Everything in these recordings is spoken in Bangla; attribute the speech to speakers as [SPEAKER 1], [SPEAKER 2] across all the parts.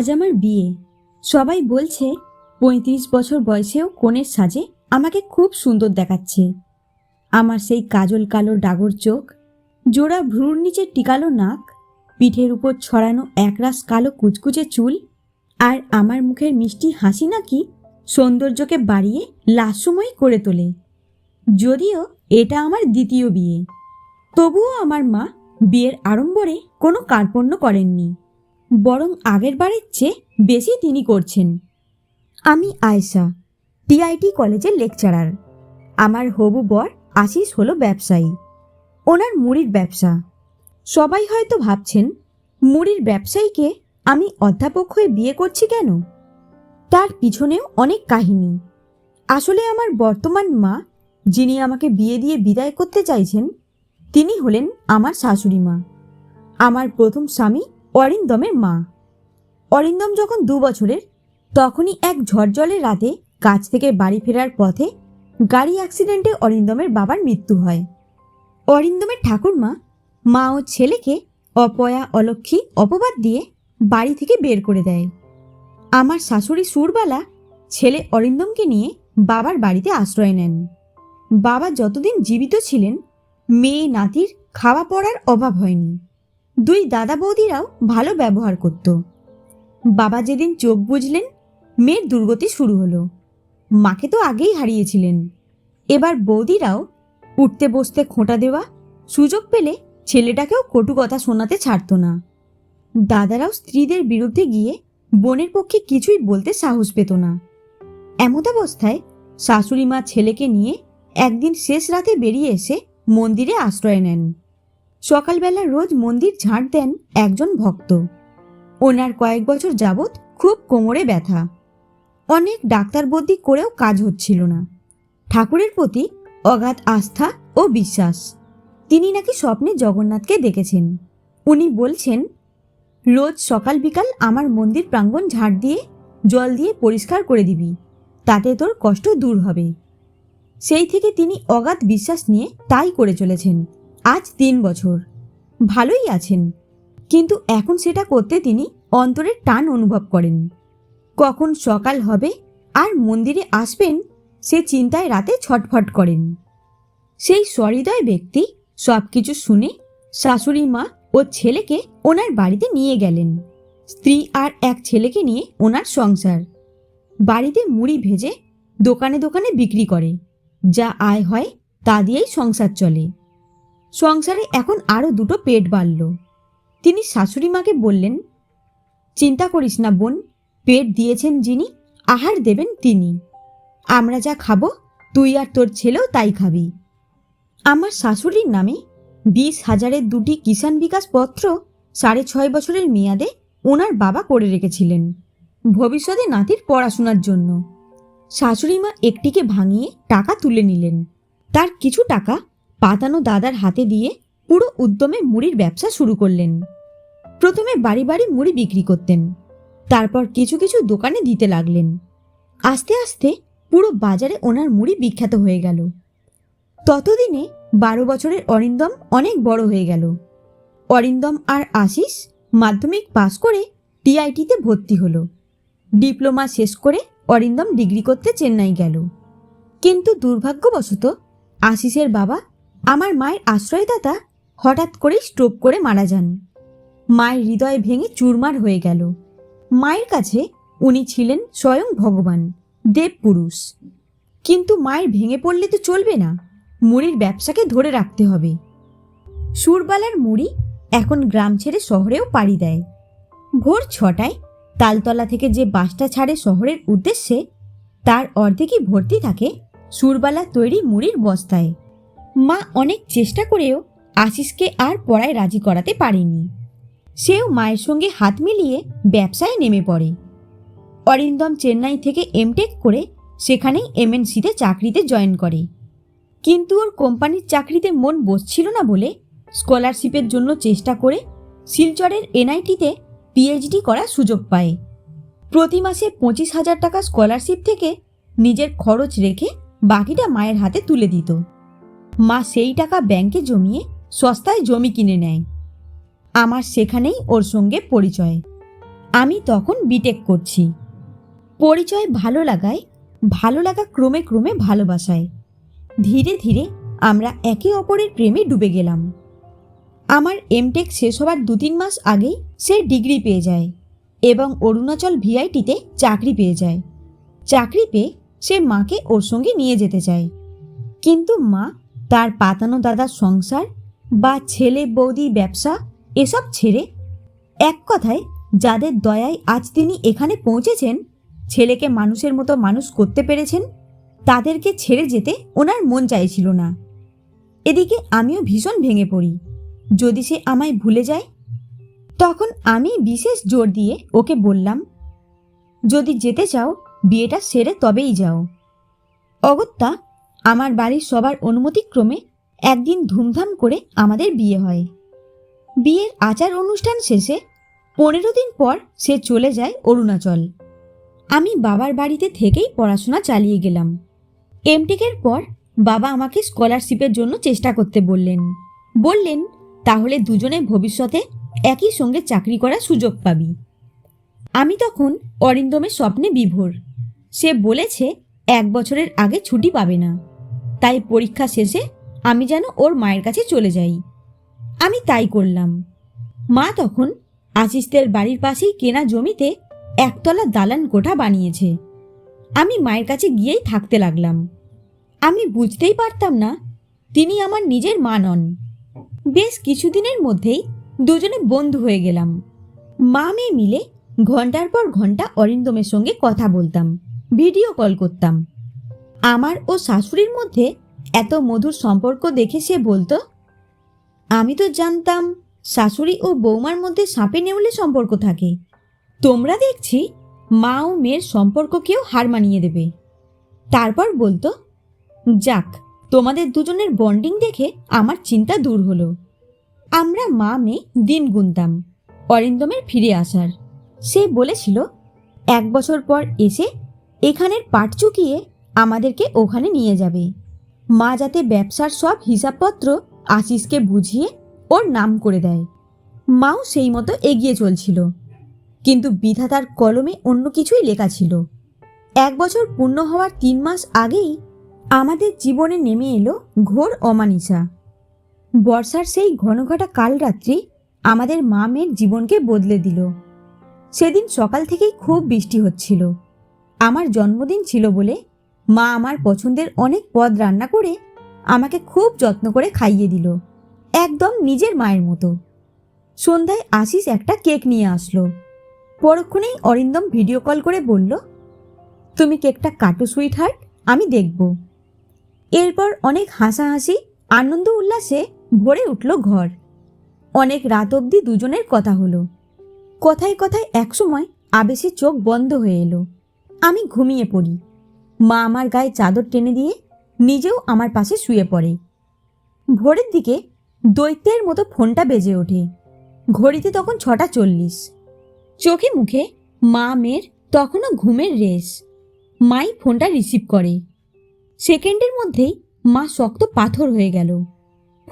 [SPEAKER 1] আজ আমার বিয়ে। সবাই বলছে, পঁয়ত্রিশ বছর বয়সেও কনের সাজে আমাকে খুব সুন্দর দেখাচ্ছে। আমার সেই কাজল কালো ডাগর চোখ, জোড়া ভ্রুর নিচে টিকালো নাক, পিঠের উপর ছড়ানো একরাশ কালো কুচকুচে চুল, আর আমার মুখের মিষ্টি হাসি নাকি সৌন্দর্যকে বাড়িয়ে লাস্যময়ী করে তোলে। যদিও এটা আমার দ্বিতীয় বিয়ে। তবুও আমার মা বিয়ের আড়ম্বরে কোনো কার্পণ্য করেননি। বরং আগের বারের চেয়ে বেশি তিনি করছেন। আমি আয়েশা টিআইটি কলেজের লেকচারার। আমার হবু বর আশিস হলো ব্যবসায়ী। ওনার মুড়ির ব্যবসা। সবাই হয়তো ভাবছেন, মুড়ির ব্যবসায়ীকে আমি অধ্যাপক হয়ে বিয়ে করছি কেন? তার পিছনেও অনেক কাহিনী। আসলে আমার বর্তমান মা, যিনি আমাকে বিয়ে দিয়ে বিদায় করতে চাইছেন, তিনি হলেন আমার শাশুড়ি মা। আমার প্রথম স্বামী অরিন্দমের মা। অরিন্দম যখন দু বছরের, তখনই এক ঝড়জলের রাতে কাজ থেকে বাড়ি ফেরার পথে গাড়ি অ্যাক্সিডেন্টে অরিন্দমের বাবার মৃত্যু হয়। অরিন্দমের ঠাকুরমা, মা ও ছেলেকে অপয়া, অলক্ষী অপবাদ দিয়ে বাড়ি থেকে বের করে দেয়। আমার শাশুড়ি সুরবালা ছেলে অরিন্দমকে নিয়ে বাবার বাড়িতে আশ্রয় নেন। বাবা যতদিন জীবিত ছিলেন, মেয়ে, নাতির খাওয়া পড়ার অভাব হয়নি। দুই দাদা বৌদিরাও ভালো ব্যবহার করত। বাবা যেদিন চোখ বুঝলেন মেয়ের দুর্গতি শুরু হলো। মাকে তো আগেই হারিয়েছিলেন। এবার বৌদিরাও উঠতে বসতে খোঁটা দেওয়া, সুযোগ পেলে ছেলেটাকেও কটু কথা শোনাতে ছাড়তো না। দাদারাও স্ত্রীদের বিরুদ্ধে গিয়ে বোনের পক্ষে কিছুই বলতে সাহস পেত না। এমতাবস্থায় শাশুড়ি মা ছেলেকে নিয়ে একদিন শেষ রাতে বেরিয়ে এসে মন্দিরে আশ্রয় নেন। সকালবেলা রোজ মন্দির ঝাঁট দেন একজন ভক্ত। ওনার কয়েক বছর যাবৎ খুব কোমরে ব্যথা। অনেক ডাক্তার বদ্যি করেও কাজ হচ্ছিল না। ঠাকুরের প্রতি অগাধ আস্থা ও বিশ্বাস। তিনি নাকি স্বপ্নে জগন্নাথকে দেখেছেন। উনি বলছেন, রোজ সকাল বিকাল আমার মন্দির প্রাঙ্গণ ঝাড় দিয়ে জল দিয়ে পরিষ্কার করে দিবি, তাতে তোর কষ্ট দূর হবে। সেই থেকে তিনি অগাধ বিশ্বাস নিয়ে তাই করে চলেছেন। আজ তিন বছর। ভালোই আছেন। কিন্তু এখন সেটা করতে তিনি অন্তরের টান অনুভব করেন। কখন সকাল হবে আর মন্দিরে আসবেন, সে চিন্তায় রাতে ছটফট করেন। সেই সহৃদয় ব্যক্তি সব কিছু শুনে শাশুড়ি মা ও ছেলেকে ওনার বাড়িতে নিয়ে গেলেন। স্ত্রী আর এক ছেলেকে নিয়ে ওনার সংসার। বাড়িতে মুড়ি ভেজে দোকানে দোকানে বিক্রি করে। যা আয় হয় তা দিয়েই সংসার চলে। সংসারে এখন আরও দুটো পেট বাড়ল। তিনি শাশুড়ি মাকে বললেন, চিন্তা করিস না বোন, পেট দিয়েছেন যিনি, আহার দেবেন তিনি। আমরা যা খাব, তুই আর তোর ছেলেও তাই খাবি। আমার শাশুড়ির নামে বিশ হাজারের দুটি কিষাণ বিকাশ পত্র সাড়ে ছয় বছরের মেয়াদে ওনার বাবা করে রেখেছিলেন, ভবিষ্যতে নাতির পড়াশোনার জন্য। শাশুড়ি মা একটিকে ভাঙিয়ে টাকা তুলে নিলেন। তার কিছু টাকা পাতানো দাদার হাতে দিয়ে পুরো উদ্যমে মুড়ির ব্যবসা শুরু করলেন। প্রথমে বাড়ি বাড়ি মুড়ি বিক্রি করতেন, তারপর কিছু কিছু দোকানে দিতে লাগলেন। আস্তে আস্তে পুরো বাজারে ওনার মুড়ি বিখ্যাত হয়ে গেল। ততদিনে বারো বছরের অরিন্দম অনেক বড় হয়ে গেল। অরিন্দম আর আশিস মাধ্যমিক পাশ করে টিআইটিতে ভর্তি হলো। ডিপ্লোমা শেষ করে অরিন্দম ডিগ্রি করতে চেন্নাই গেল। কিন্তু দুর্ভাগ্যবশত আশিসের বাবা আমার মায়ের আশ্রয়দাতা হঠাৎ করেই স্ট্রোক করে মারা যান। মায়ের হৃদয় ভেঙে চুরমার হয়ে গেল। মায়ের কাছে উনি ছিলেন স্বয়ং ভগবান দেবপুরুষ কিন্তু মায়ের ভেঙে পড়লে তো চলবে না, মুড়ির ব্যবসাকে ধরে রাখতে হবে। সুরবালার মুড়ি এখন গ্রাম ছেড়ে শহরেও পাড়ি দেয়। ভোর ছটায় তালতলা থেকে যে বাসটা ছাড়ে শহরের উদ্দেশ্যে, তার অর্ধেকই ভর্তি থাকে সুরবালা তৈরি মুড়ির বস্তায়। মা অনেক চেষ্টা করেও আশিসকে আর পড়ায় রাজি করাতে পারেনি। সেও মায়ের সঙ্গে হাত মিলিয়ে ব্যবসায় নেমে পড়ে। অরিন্দম চেন্নাই থেকে এমটেক করে সেখানেই এমএনসিতে চাকরিতে জয়েন করে। কিন্তু ওর কোম্পানির চাকরিতে মন বসছিল না বলে স্কলারশিপের জন্য চেষ্টা করে শিলচরের এনআইটিতে পিএইচডি করার সুযোগ পায়। প্রতি মাসে পঁচিশ হাজার টাকা স্কলারশিপ থেকে নিজের খরচ রেখে বাকিটা মায়ের হাতে তুলে দিত। মা সেই টাকা ব্যাংকে জমিয়ে সস্তায় জমি কিনে নেয়। আমার সেখানেই ওর সঙ্গে পরিচয়। আমি তখন বিটেক করছি। পরিচয় ভালো লাগায়, ভালো লাগা ক্রমে ক্রমে ভালোবাসায়। ধীরে ধীরে আমরা একে অপরের প্রেমে ডুবে গেলাম। আমার এমটেক শেষ হওয়ার দু তিন মাস আগেই সে ডিগ্রি পেয়ে যায় এবং অরুণাচল ভিআইটিতে চাকরি পেয়ে যায়। চাকরি পেয়ে সে মাকে ওর সঙ্গে নিয়ে যেতে চায়। কিন্তু মা তার পাতানো দাদার সংসার বা ছেলে, বৌদি, ব্যবসা এসব ছেড়ে। এক কথায়, যাদের দয়ায় আজ তিনি এখানে পৌঁছেছেন, ছেলেকে মানুষের মতো মানুষ করতে পেরেছেন, তাদেরকে ছেড়ে যেতে ওনার মন চাইছিল না। এদিকে আমিও ভীষণ ভেঙে পড়ি। যদি সে আমায় ভুলে যায়, তখন আমি বিশেষ জোর দিয়ে ওকে বললাম, যদি যেতে চাও, বিয়েটা সেরে তবেই যাও। অগত্যা আমার বাড়ির সবার অনুমতিক্রমে একদিন ধুমধাম করে আমাদের বিয়ে হয়। বিয়ের আচার অনুষ্ঠান শেষে পনেরো দিন পর সে চলে যায় অরুণাচল। আমি বাবার বাড়িতে থেকেই পড়াশোনা চালিয়ে গেলাম। এমটেকের পর বাবা আমাকে স্কলারশিপের জন্য চেষ্টা করতে বললেন। বললেন, তাহলে দুজনে ভবিষ্যতে একই সঙ্গে চাকরি করার সুযোগ পাবি। আমি তখন অরিন্দমের স্বপ্নে বিভোর। সে বলেছে, এক বছরের আগে ছুটি পাবে না। তাই পরীক্ষা শেষে আমি যেন ওর মায়ের কাছে চলে যাই। আমি তাই করলাম। মা তখন আশিসদের বাড়ির পাশেই কেনা জমিতে একতলা দালান কোঠা বানিয়েছে। আমি মায়ের কাছে গিয়েই থাকতে লাগলাম। আমি বুঝতেই পারতাম না তিনি আমার নিজের মা নন। বেশ কিছুদিনের মধ্যেই দুজনে বন্ধু হয়ে গেলাম। মা মেয়ে মিলে ঘণ্টার পর ঘণ্টা অরিন্দমের সঙ্গে কথা বলতাম, ভিডিও কল করতাম। আমার ও শাশুড়ির মধ্যে এত মধুর সম্পর্ক দেখে সে বলতো, আমি তো জানতাম শাশুড়ি ও বৌমার মধ্যে সাপে নেউলে সম্পর্ক থাকে। তোমরা দেখছি মা ও মেয়ের সম্পর্ককেও হার মানিয়ে দেবে। তারপর বলতো, যাক, তোমাদের দুজনের বন্ডিং দেখে আমার চিন্তা দূর হলো। আমরা মা মেয়ে দিন গুনতাম, অরিন্দমের ফিরে আসার। সে বলেছিল, এক বছর পর এসে এখানের পাট চুকিয়ে আমাদেরকে ওখানে নিয়ে যাবে। মা যাতে ব্যবসার সব হিসাবপত্র আশিসকে বুঝিয়ে ওর নাম করে দেয়। মাও সেই মতো এগিয়ে চলছিল। কিন্তু বিধাতার কলমে অন্য কিছুই লেখা ছিল। এক বছর পূর্ণ হওয়ার তিন মাস আগেই আমাদের জীবনে নেমে এলো ঘোর অমানিসা বর্ষার সেই ঘনঘটা কাল রাত্রি আমাদের মা মেয়ের জীবনকে বদলে দিল। সেদিন সকাল থেকেই খুব বৃষ্টি হচ্ছিল। আমার জন্মদিন ছিল বলে মা আমার পছন্দের অনেক পদ রান্না করে আমাকে খুব যত্ন করে খাইয়ে দিল, একদম নিজের মায়ের মতো। সন্ধ্যায় আশিস একটা কেক নিয়ে আসলো। পরক্ষণেই অরিন্দম ভিডিও কল করে বলল, তুমি কেকটা কাটো সুইট হার্ট আমি দেখব। এরপর অনেক হাসাহাসি, আনন্দ উল্লাসে ভরে উঠল ঘর। অনেক রাত অবধি দুজনের কথা হলো। কথায় কথায় একসময় আবেশে চোখ বন্ধ হয়ে এলো। আমি ঘুমিয়ে পড়ি। মা আমার গায়ে চাদর টেনে দিয়ে নিজেও আমার পাশে শুয়ে পড়ে। ভোরের দিকে দৈত্যের মতো ফোনটা বেজে ওঠে। ঘড়িতে তখন ছটা চল্লিশ। চোখে মুখে মা মেয়ের তখনও ঘুমের রেস মাই ফোনটা রিসিভ করে। সেকেন্ডের মধ্যেই মা শক্ত পাথর হয়ে গেল।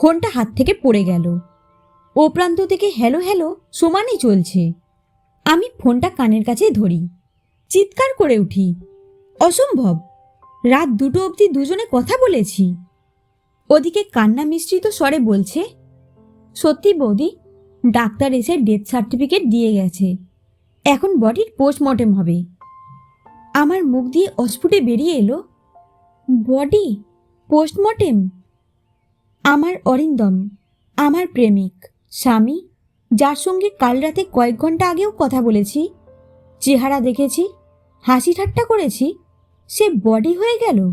[SPEAKER 1] ফোনটা হাত থেকে পড়ে গেল। ও প্রান্ত থেকে হ্যালো হ্যালো সমানই চলছে। আমি ফোনটা কানের কাছে ধরি। চিৎকার করে উঠি। অসম্ভব। রাত দুটো অবধি দুজনে কথা বলেছি। ওদিকে কান্না মিশ্রিত স্বরে বলছে, সত্যি বৌদি, ডাক্তার এসে ডেথ সার্টিফিকেট দিয়ে গেছে। এখন বডির পোস্টমর্টেম হবে। আমার মুখ দিয়ে অস্ফুটে বেরিয়ে এলো, বডি? পোস্টমর্টেম আমার অরিন্দম, আমার প্রেমিক, স্বামী, যার সঙ্গে কাল রাতে কয়েক ঘণ্টা আগেও কথা বলেছি, চেহারা দেখেছি, হাসি ঠাট্টা করেছি সে বডি হয়ে গেল।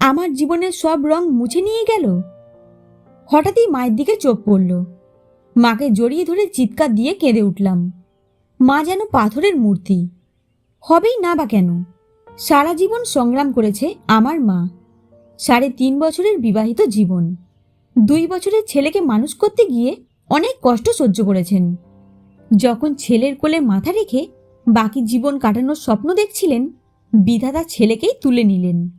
[SPEAKER 1] আমার জীবনের সব রং মুছে নিয়ে গেল। হঠাৎই মায়ের দিকে চোখ পড়ল। মাকে জড়িয়ে ধরে চিৎকার দিয়ে কেঁদে উঠলাম। মা যেন পাথরের মূর্তি। হবেই না বা কেন? সারা জীবন সংগ্রাম করেছে আমার মা। সাড়ে তিন বছরের বিবাহিত জীবন। দুই বছরের ছেলেকে মানুষ করতে গিয়ে অনেক কষ্ট সহ্য করেছেন। যখন ছেলের কোলে মাথা রেখে বাকি জীবন কাটানোর স্বপ্ন দেখছিলেন বিধাতা ছেলেকেই তুলে নিলেন।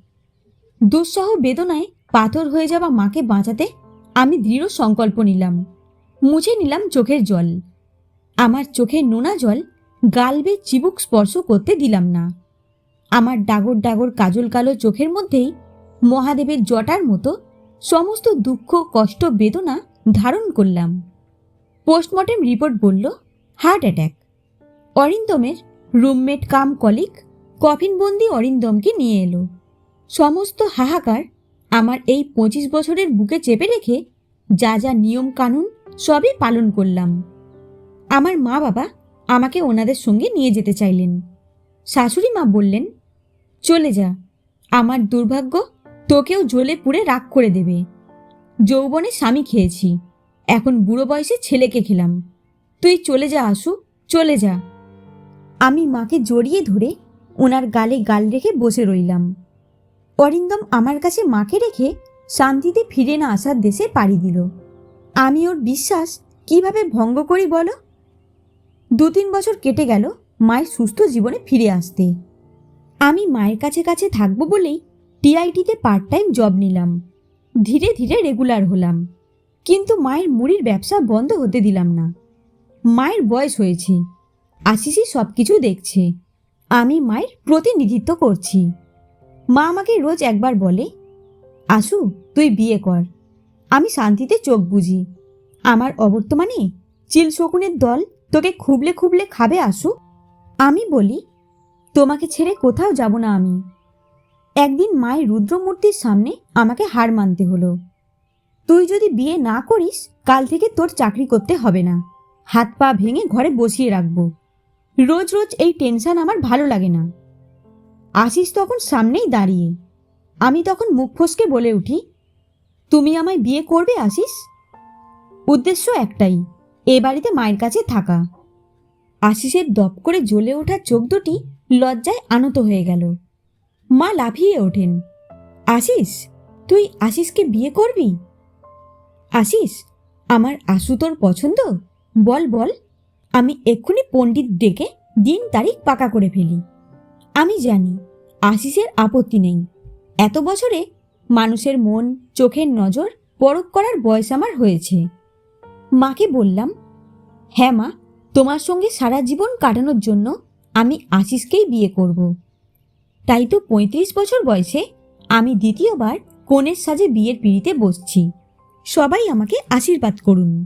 [SPEAKER 1] দুঃসহ বেদনায় পাথর হয়ে যাওয়া মাকে বাঁচাতে আমি দৃঢ় সংকল্প নিলাম। মুছে নিলাম চোখের জল। আমার চোখের নোনা জল গালবে চিবুক স্পর্শ করতে দিলাম না। আমার ডাগর ডাগর কাজল কালো চোখের মধ্যেই মহাদেবের জটার মতো সমস্ত দুঃখ, কষ্ট, বেদনা ধারণ করলাম। পোস্টমর্টেম রিপোর্ট বলল, হার্ট অ্যাটাক। অরিন্দমের রুমমেট কাম কলিক কফিনবন্দি অরিন্দমকে নিয়ে এলো। সমস্ত হাহাকার আমার এই পঁচিশ বছরের বুকে চেপে রেখে যা যা নিয়ম কানুন সবই পালন করলাম। আমার মা বাবা আমাকে ওনাদের সঙ্গে নিয়ে যেতে চাইলেন। শাশুড়ি মা বললেন, চলে যা, আমার দুর্ভাগ্য তোকেও জ্বলে পুড়ে রাগ করে দেবে। যৌবনে স্বামী খেয়েছি, এখন বুড়ো বয়সে ছেলেকে খেলাম। তুই চলে যা আসু চলে যা। আমি মাকে জড়িয়ে ধরে ওনার গালে গাল রেখে বসে রইলাম। অরিন্দম আমার কাছে মাকে রেখে শান্তিতে ফিরে না আসার দেশে পাড়ি দিল। আমি ওর বিশ্বাস কীভাবে ভঙ্গ করি বলো? দু তিন বছর কেটে গেল মায়ের সুস্থ জীবনে ফিরে আসতে। আমি মায়ের কাছে কাছে থাকব বলেই টিআইটিতে পার্ট টাইম জব নিলাম। ধীরে ধীরে রেগুলার হলাম। কিন্তু মায়ের মুড়ির ব্যবসা বন্ধ হতে দিলাম না। মায়ের বয়স হয়েছে। আশিসই সব কিছু দেখছে। আমি মায়ের প্রতিনিধিত্ব করছি। মা আমাকে রোজ একবার বলে, আসু, তুই বিয়ে কর। আমি শান্তিতে চোখ বুঝি আমার অবর্তমানে চিল শকুনের দল তোকে খুবলে খুবলে খাবে, আসু। আমি বলি, তোমাকে ছেড়ে কোথাও যাব না আমি। একদিন মায়ের রুদ্রমূর্তির সামনে আমাকে হার মানতে হলো। তুই যদি বিয়ে না করিস, কাল থেকে তোর চাকরি করতে হবে না। হাত পা ভেঙে ঘরে বসিয়ে রাখব। রোজ রোজ এই টেনশন আমার ভালো লাগে না। আশিস তখন সামনেই দাঁড়িয়ে। আমি তখন মুখ ফসকে বলে উঠি, তুমি আমায় বিয়ে করবে, আশিস? উদ্দেশ্য একটাই, এ বাড়িতে মায়ের কাছে থাকা। আশিসের দপ করে জ্বলে ওঠা চোখ দুটি লজ্জায় আনত হয়ে গেল। মা লাফিয়ে ওঠেন, আশিস, তুই আশিসকে বিয়ে করবি? আশিস, আমার আশু তোর পছন্দ? বল বল। আমি এক্ষুনি পণ্ডিত ডেকে দিন তারিখ পাকা করে ফেলি। আমি জানি, আশিসের আপত্তি নেই। এত বছরে মানুষের মন, চোখের নজর পরখ করার বয়স আমার হয়েছে। মাকে বললাম হ্যাঁ মা, তোমার সঙ্গে সারা জীবন কাটানোর জন্য আমি আশিসকেই বিয়ে করব। তাই তো পঁয়ত্রিশ বছর বয়সে আমি দ্বিতীয়বার কনের সাজে বিয়ের পিড়িতে বসছি। সবাই আমাকে আশীর্বাদ করুন।